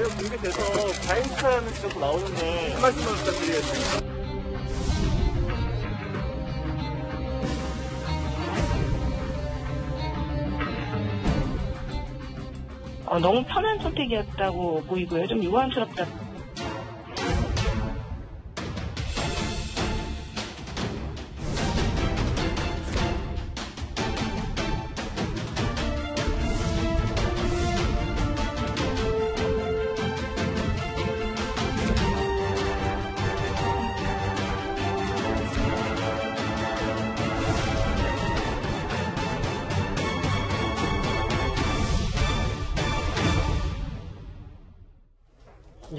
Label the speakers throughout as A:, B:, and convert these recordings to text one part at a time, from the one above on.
A: 자료 공개돼서 수사라는 지적도 나오는데 한 말씀만 부탁드리겠습니다.
B: 어, 너무 편한 선택이었다고 보이고요. 좀 유감스럽다.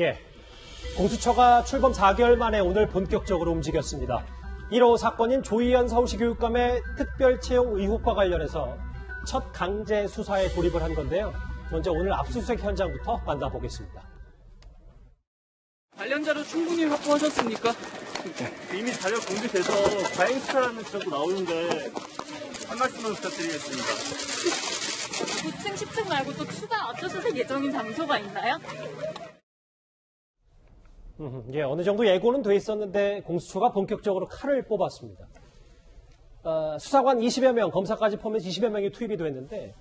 C: 예. 공수처가 출범 4개월 만에 오늘 본격적으로 움직였습니다. 1호 사건인 조희연 서울시 교육감의 특별 채용 의혹과 관련해서 첫 강제 수사에 돌입을 한 건데요. 먼저 오늘 압수수색 현장부터 만나보겠습니다.
D: 관련 자료 충분히 확보하셨습니까?
A: 이미 자료 공개돼서 과잉 수사라는 지적도 나오는데 한 말씀만 부탁드리겠습니다.
E: 9층, 10층 말고 또 추가 압수수색 예정인 장소가 있나요?
C: 음, 예, 어느 정도 예고는 돼 있었는데 공수처가 본격적으로 칼을 뽑았습니다. 어, 수사관 20여 명, 검사까지 포함해서 20여 명이 투입이 됐는데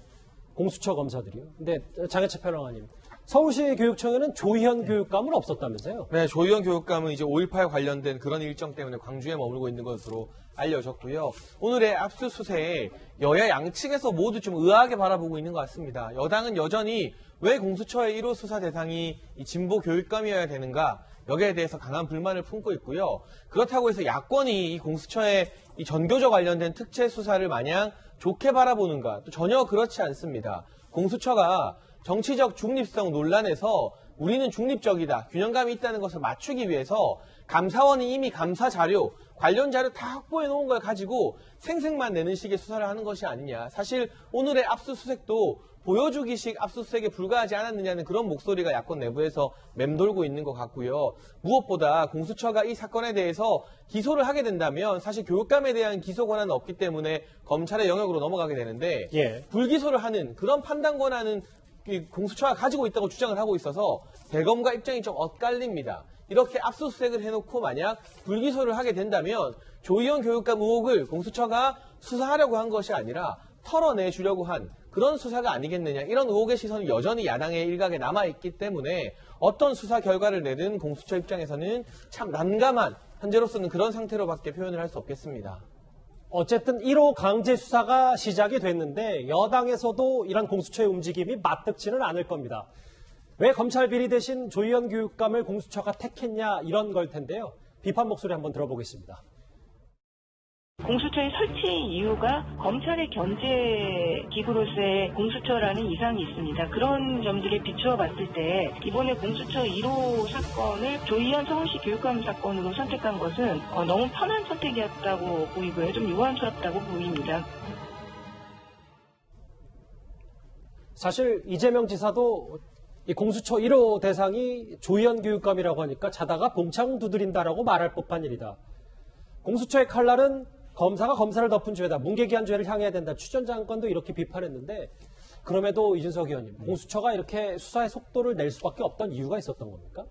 C: 공수처 검사들이요. 근데 장혜철 평론가님, 서울시 교육청에는 조희연 교육감은 없었다면서요?
F: 네, 조희연 교육감은 이제 5.18 관련된 그런 일정 때문에 광주에 머물고 있는 것으로 알려졌고요. 오늘의 압수수색에 여야 양측에서 모두 좀 의아하게 바라보고 있는 것 같습니다. 여당은 여전히 왜 공수처의 1호 수사 대상이 이 진보 교육감이어야 되는가 여기에 대해서 강한 불만을 품고 있고요. 그렇다고 해서 야권이 이 공수처의 이 전교조 관련된 특채 수사를 마냥 좋게 바라보는가 또 전혀 그렇지 않습니다. 공수처가 정치적 중립성 논란에서 우리는 중립적이다, 균형감이 있다는 것을 맞추기 위해서 감사원이 이미 감사 자료, 관련 자료 다 확보해 놓은 걸 가지고 생색만 내는 식의 수사를 하는 것이 아니냐. 사실 오늘의 압수수색도 보여주기식 압수수색에 불과하지 않았느냐는 그런 목소리가 야권 내부에서 맴돌고 있는 것 같고요. 무엇보다 공수처가 이 사건에 대해서 기소를 하게 된다면 사실 교육감에 대한 기소 권한은 없기 때문에 검찰의 영역으로 넘어가게 되는데
C: 예.
F: 불기소를 하는 그런 판단 권한은 이 공수처가 가지고 있다고 주장을 하고 있어서 대검과 입장이 좀 엇갈립니다. 이렇게 압수수색을 해놓고 만약 불기소를 하게 된다면 조희연 교육감 의혹을 공수처가 수사하려고 한 것이 아니라 털어내 주려고 한 그런 수사가 아니겠느냐 이런 의혹의 시선이 여전히 야당의 일각에 남아있기 때문에 어떤 수사 결과를 내든 공수처 입장에서는 참 난감한 현재로서는 그런 상태로밖에 표현을 할 수 없겠습니다.
C: 어쨌든 1호 강제 수사가 시작이 됐는데 여당에서도 이런 공수처의 움직임이 맞득치는 않을 겁니다. 왜 검찰 비리 대신 조희연 교육감을 공수처가 택했냐 이런 걸 텐데요. 비판 목소리 한번 들어보겠습니다.
B: 공수처의 설치 이유가 검찰의 견제 기구로서의 공수처라는 이상이 있습니다. 그런 점들에 비추어 봤을 때 이번에 공수처 1호 사건을 조희연 서울시 교육감 사건으로 선택한 것은 어, 너무 편한 선택이었다고 보이고요. 좀 유감스럽다고 보입니다.
C: 사실 이재명 지사도 이 공수처 1호 대상이 조희연 교육감이라고 하니까 자다가 봉창 두드린다라고 말할 법한 일이다. 공수처의 칼날은 검사가 검사를 덮은 죄다. 문개기한 죄를 향해야 된다. 추전장관도 이렇게 비판했는데 그럼에도 이준석 의원님, 공수처가 이렇게 수사의 속도를 낼 수밖에 없던 이유가 있었던 겁니까?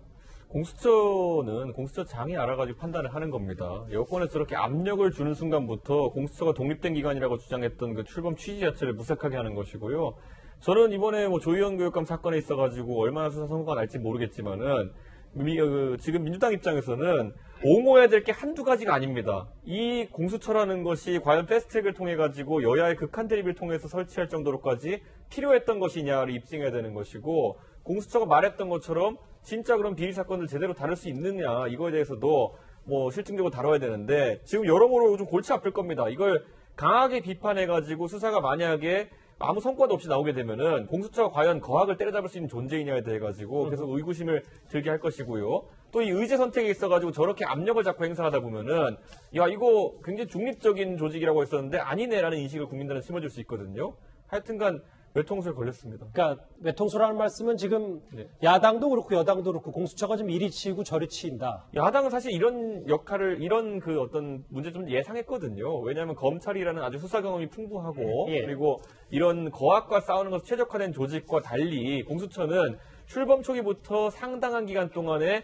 G: 공수처는 공수처장이 알아가지고 판단을 하는 겁니다. 여권에서 저렇게 압력을 주는 순간부터 공수처가 독립된 기관이라고 주장했던 그 출범 취지 자체를 무색하게 하는 것이고요. 저는 이번에 뭐 조희연 교육감 사건에 있어가지고 얼마나 수사 성과가 날지 모르겠지만은 미- 그 지금 민주당 입장에서는 옹호해야 될 게 한두 가지가 아닙니다. 이 공수처라는 것이 과연 패스트트랙을 통해 가지고 여야의 극한 대립을 통해서 설치할 정도로까지 필요했던 것이냐를 입증해야 되는 것이고 공수처가 말했던 것처럼 진짜 그런 비리 사건을 제대로 다룰 수 있느냐 이거에 대해서도 뭐 실증적으로 다뤄야 되는데 지금 여러모로 좀 골치 아플 겁니다. 이걸 강하게 비판해 가지고 수사가 만약에 아무 성과도 없이 나오게 되면은 공수처가 과연 거학을 때려잡을 수 있는 존재이냐에 대해 가지고 계속 의구심을 들게 할 것이고요. 또 이 의제 선택에 있어 가지고 저렇게 압력을 자꾸 행사하다 보면은 야 이거 굉장히 중립적인 조직이라고 했었는데 아니네라는 인식을 국민들은 심어줄 수 있거든요. 하여튼간 외통수에 걸렸습니다.
C: 그러니까 외통수라는 말씀은 지금
G: 네.
C: 야당도 그렇고 여당도 그렇고 공수처가 좀 이리 치고 저리 치인다.
G: 야당은 사실 이런 역할을 이런 그 어떤 문제 좀 예상했거든요. 왜냐하면 검찰이라는 아주 수사 경험이 풍부하고
C: 예.
G: 그리고 이런 거학과 싸우는 것에 최적화된 조직과 달리 공수처는 출범 초기부터 상당한 기간 동안에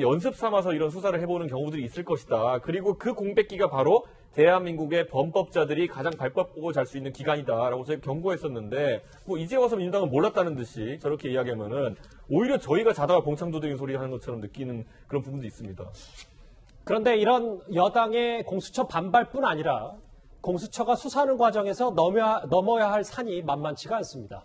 G: 연습 삼아서 이런 수사를 해보는 경우들이 있을 것이다. 그리고 그 공백기가 바로 대한민국의 범법자들이 가장 발법 보고 잘 수 있는 기간이다라고 저희 경고했었는데 뭐 이제 와서 민주당은 몰랐다는 듯이 저렇게 이야기하면은 오히려 저희가 자다가 봉창도적인 소리 하는 것처럼 느끼는 그런 부분도 있습니다.
C: 그런데 이런 여당의 공수처 반발뿐 아니라 공수처가 수사하는 과정에서 넘어야, 넘어야 할 산이 만만치가 않습니다.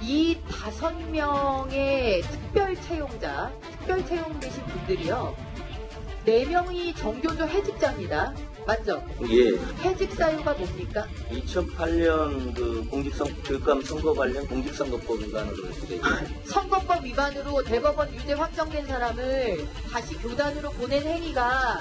H: 이 다섯 명의 특별 채용자, 특별 채용되신 분들이요. 네 명이 정교조 해직자입니다. 맞죠?
I: 예,
H: 해직 사유가 뭡니까?
I: 2008년 그 공직선 교육감 선거 관련 공직선거법 위반으로 이렇게 돼 있죠.
H: 선거법 위반으로 대법원 유죄 확정된 사람을 다시 교단으로 보낸 행위가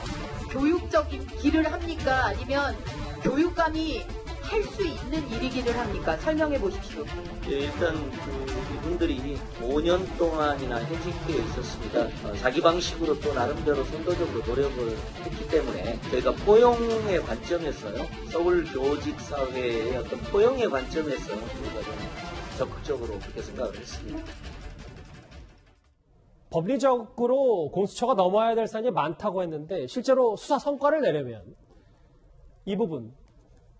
H: 교육적인 길을 합니까? 아니면 교육감이 할 수 있는 일이기를 합니까? 설명해 보십시오.
I: 예, 일단 그 이분들이 5년 동안이나 해직되어 있었습니다. 어, 자기 방식으로 또 나름대로 선도적으로 노력을 했기 때문에 저희가 포용의 관점에서요, 서울 교직 사회의 어떤 포용의 관점에서 우리가 좀 적극적으로 그렇게 생각을 했습니다.
C: 법리적으로 공수처가 넘어야 될 산이 많다고 했는데 실제로 수사 성과를 내려면 이 부분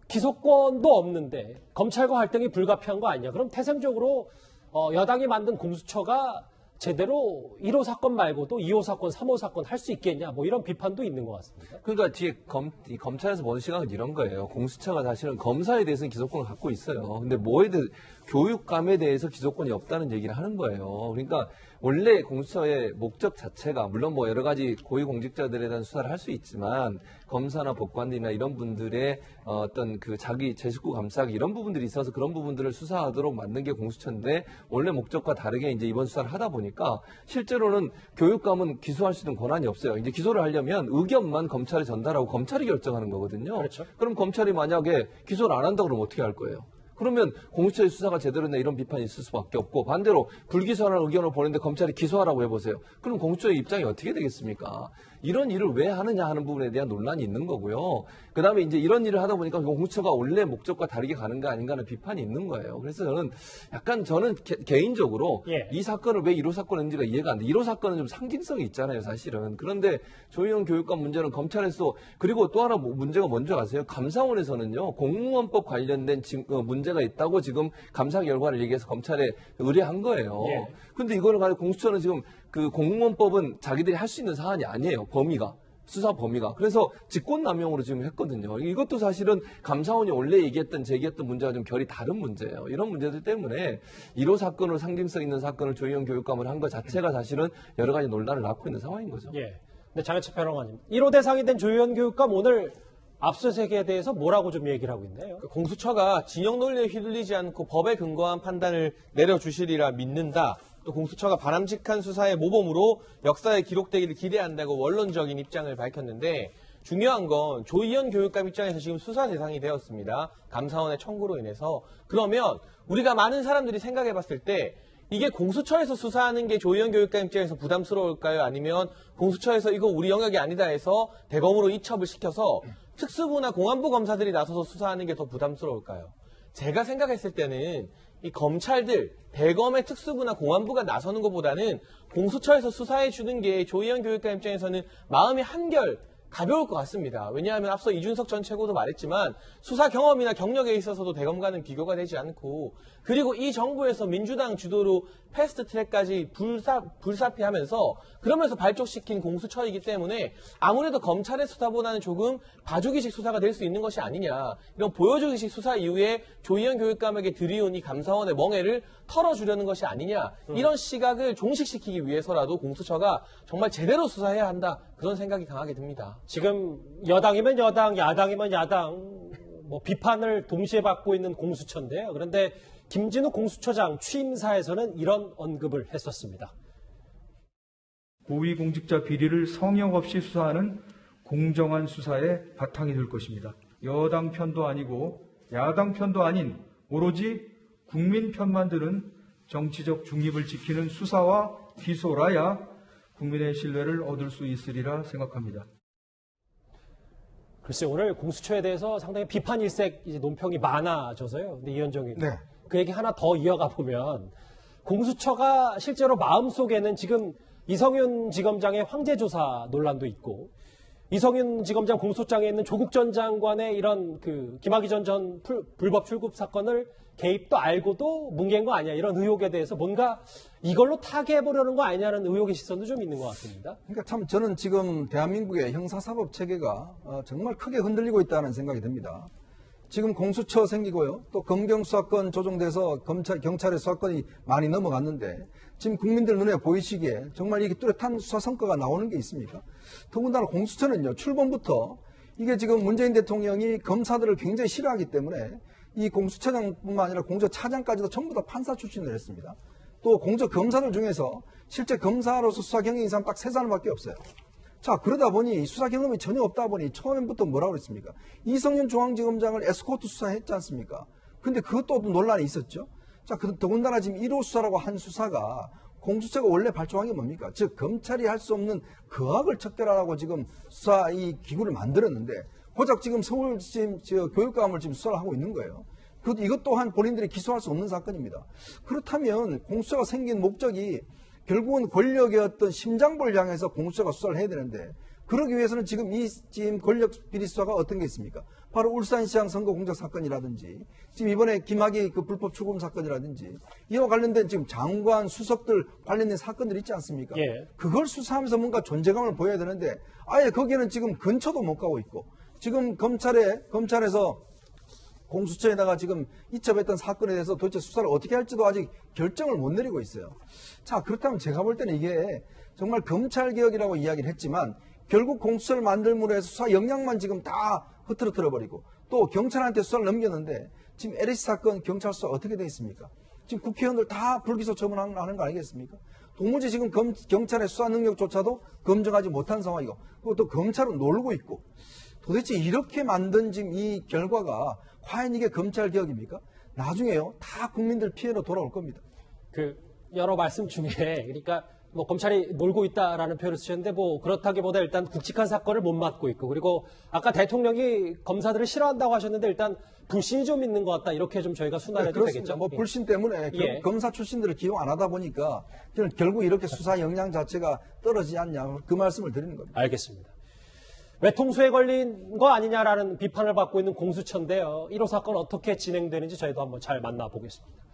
C: 기소권도 없는데 검찰과 활동이 불가피한 거 아니냐? 그럼 태생적으로 어, 여당이 만든 공수처가 제대로 1호 사건 말고도 2호 사건, 3호 사건 할 수 있겠냐? 뭐 이런 비판도 있는 것 같습니다.
J: 그러니까 뒤에 검, 이 검찰에서 본 시각은 이런 거예요. 공수처가 사실은 검사에 대해서는 기소권을 갖고 있어요. 근데 뭐에 대해 교육감에 대해서 기소권이 없다는 얘기를 하는 거예요. 그러니까 원래 공수처의 목적 자체가 물론 뭐 여러 가지 고위 공직자들에 대한 수사를 할 수 있지만 검사나 법관들이나 이런 분들의 어, 어떤 그 자기 제 식구 감싸기 이런 부분들이 있어서 그런 부분들을 수사하도록 만든 게 공수처인데 원래 목적과 다르게 이제 이번 수사를 하다 보니까 실제로는 교육감은 기소할 수 있는 권한이 없어요. 이제 기소를 하려면 의견만 검찰에 전달하고 검찰이 결정하는 거거든요.
C: 그렇죠.
J: 그럼 검찰이 만약에 기소를 안 한다 그러면 어떻게 할 거예요? 그러면 공수처의 수사가 제대로 돼 이런 비판이 있을 수밖에 없고 반대로 불기소하는 의견을 보냈는데 검찰이 기소하라고 해보세요. 그럼 공수처의 입장이 어떻게 되겠습니까? 이런 일을 왜 하느냐 하는 부분에 대한 논란이 있는 거고요. 그 다음에 이제 이런 일을 하다 보니까 공수처가 원래 목적과 다르게 가는 거 아닌가 하는 비판이 있는 거예요. 그래서 저는 약간 저는 개, 인적으로
C: 예.
J: 이 사건을 왜 1호 사건인지가 이해가 안 돼. 1호 사건은 좀 상징성이 있잖아요, 사실은. 그런데 조희영 교육감 문제는 검찰에서 그리고 또 하나 뭐 문제가 뭔지 아세요? 감사원에서는요 공무원법 관련된 지- 어, 문제가 있다고 지금 감사 결과를 얘기해서 검찰에 의뢰한 거예요.
C: 예.
J: 근데 이거를 가지고 공수처는 지금 그 공무원법은 자기들이 할 수 있는 사안이 아니에요. 범위가. 수사 범위가. 그래서 직권남용으로 지금 했거든요. 이것도 사실은 감사원이 원래 얘기했던, 제기했던 문제와 좀 결이 다른 문제예요. 이런 문제들 때문에 1호 사건으로 상징성 있는 사건을 조희영 교육감을 한 것 자체가 사실은 여러 가지 논란을 낳고 있는 상황인 거죠.
C: 예. 근데 장현철 평론가님, 1호 대상이 된 조현 교육감 오늘 압수수색에 대해서 뭐라고 좀 얘기를 하고 있나요?
F: 그 공수처가 진영 논리에 휘둘리지 않고 법에 근거한 판단을 내려주시리라 믿는다. 또 공수처가 바람직한 수사의 모범으로 역사에 기록되기를 기대한다고 원론적인 입장을 밝혔는데 중요한 건 조희연 교육감 입장에서 지금 수사 대상이 되었습니다. 감사원의 청구로 인해서 그러면 우리가 많은 사람들이 생각해 봤을 때 이게 공수처에서 수사하는 게 조희연 교육감 입장에서 부담스러울까요? 아니면 공수처에서 이거 우리 영역이 아니다 해서 대검으로 이첩을 시켜서 특수부나 공안부 검사들이 나서서 수사하는 게 더 부담스러울까요? 제가 생각했을 때는 이 검찰들, 대검의 특수부나 공안부가 나서는 것보다는 공수처에서 수사해 주는 게 조희연 교육감 입장에서는 마음이 한결 가벼울 것 같습니다. 왜냐하면 앞서 이준석 전 최고도 말했지만 수사 경험이나 경력에 있어서도 대검과는 비교가 되지 않고 그리고 이 정부에서 민주당 주도로 패스트 트랙까지 불사, 불사피하면서 그러면서 발족시킨 공수처이기 때문에 아무래도 검찰의 수사보다는 조금 봐주기식 수사가 될 수 있는 것이 아니냐. 이런 보여주기식 수사 이후에 조희연 교육감에게 들이온 이 감사원의 멍해를 털어주려는 것이 아니냐. 이런 시각을 종식시키기 위해서라도 공수처가 정말 제대로 수사해야 한다 그런 생각이 강하게 듭니다.
C: 지금 여당이면 여당, 야당이면 야당, 뭐 비판을 동시에 받고 있는 공수처인데요. 그런데 김진우 공수처장 취임사에서는 이런 언급을 했었습니다.
K: 고위공직자 비리를 성역 없이 수사하는 공정한 수사의 바탕이 될 것입니다. 여당 편도 아니고 야당 편도 아닌 오로지 국민 편만 드는 정치적 중립을 지키는 수사와 기소라야 국민의 신뢰를 얻을 수 있으리라 생각합니다.
C: 글쎄 오늘 공수처에 대해서 상당히 비판 일색 이제 논평이 많아져서요. 근데 이현정 의원
L: 네.
C: 그 얘기 하나 더 이어가 보면 공수처가 실제로 마음속에는 지금 이성윤 지검장의 황제 조사 논란도 있고 이성윤 지검장 공소장에 있는 조국 전 장관의 이런 그 김학의 전 전 불법 출국 사건을 개입도 알고도 뭉갠 거 아니야 이런 의혹에 대해서 뭔가 이걸로 타개해 보려는 거 아니냐는 의혹의 시선도 좀 있는 것 같습니다.
L: 그러니까 참 저는 지금 대한민국의 형사사법 체계가 어, 정말 크게 흔들리고 있다는 생각이 듭니다. 지금 공수처 생기고요. 또 검경 수사권 조정돼서 검찰 경찰의 수사권이 많이 넘어갔는데 지금 국민들 눈에 보이시기에 정말 이게 뚜렷한 수사 성과가 나오는 게 있습니까? 더군다나 공수처는요. 출범부터 이게 지금 문재인 대통령이 검사들을 굉장히 싫어하기 때문에 이 공수처장뿐만 아니라 공수처 차장까지도 전부 다 판사 출신을 했습니다. 또 공적 검사들 중에서 실제 검사로서 수사 경력이 있는 사람 딱 세 사람밖에 없어요. 자 그러다 보니 수사 경험이 전혀 없다 보니 처음부터 뭐라고 그랬습니까? 이성윤 중앙지검장을 에스코트 수사했지 않습니까? 근데 그것도 논란이 있었죠. 자 그, 더군다나 지금 1호 수사라고 한 수사가 공수처가 원래 발족한 게 뭡니까? 즉 검찰이 할 수 없는 거학을 척결하라고 지금 수사 이 기구를 만들었는데 고작 지금 서울 지금 저 교육감을 지금 수사를 하고 있는 거예요. 그 이것 또한 본인들이 기소할 수 없는 사건입니다. 그렇다면 공수처가 생긴 목적이 결국은 권력의 어떤 심장부를 향해서 공수처가 수사를 해야 되는데 그러기 위해서는 지금 이 지금 권력 비리 수사가 어떤 게 있습니까? 바로 울산시장 선거 공작 사건이라든지 지금 이번에 김학의 그 불법 추금 사건이라든지 이와 관련된 지금 장관 수석들 관련된 사건들 있지 않습니까?
C: 예.
L: 그걸 수사하면서 뭔가 존재감을 보여야 되는데 아예 거기에는 지금 근처도 못 가고 있고 지금 검찰에 검찰에서 공수처에다가 지금 이첩했던 사건에 대해서 도대체 수사를 어떻게 할지도 아직 결정을 못 내리고 있어요. 자, 그렇다면 제가 볼 때는 이게 정말 검찰개혁이라고 이야기를 했지만 결국 공수처를 만들므로 해서 수사 역량만 지금 다 흐트러뜨려 버리고 또 경찰한테 수사를 넘겼는데 지금 LH 사건 경찰 수사 어떻게 돼 있습니까? 지금 국회의원들 다 불기소 처분하는 거 아니겠습니까? 도무지 지금 검- 경찰의 수사 능력조차도 검증하지 못한 상황이고 그것도 검찰은 놀고 있고 도대체 이렇게 만든 지금 이 결과가 과연 이게 검찰 개혁입니까? 나중에요 다 국민들 피해로 돌아올 겁니다.
C: 그 여러 말씀 중에 그러니까 뭐 검찰이 놀고 있다라는 표현을 쓰셨는데 뭐 그렇다기보다 일단 굵직한 사건을 못 맡고 있고 그리고 아까 대통령이 검사들을 싫어한다고 하셨는데 일단 불신이 좀 있는 것 같다 이렇게 좀 저희가
L: 네,
C: 순화해도
L: 그렇습니다.
C: 되겠죠?
L: 뭐
C: 예.
L: 불신 때문에 결-
C: 예.
L: 검사 출신들을 기용 안 하다 보니까 결- 결국 이렇게 수사 역량 자체가 떨어지지 않냐 그 말씀을 드리는 겁니다.
C: 알겠습니다. 외통수에 걸린 거 아니냐라는 비판을 받고 있는 공수처인데요. 1호 사건 어떻게 진행되는지 저희도 한번 잘 만나보겠습니다.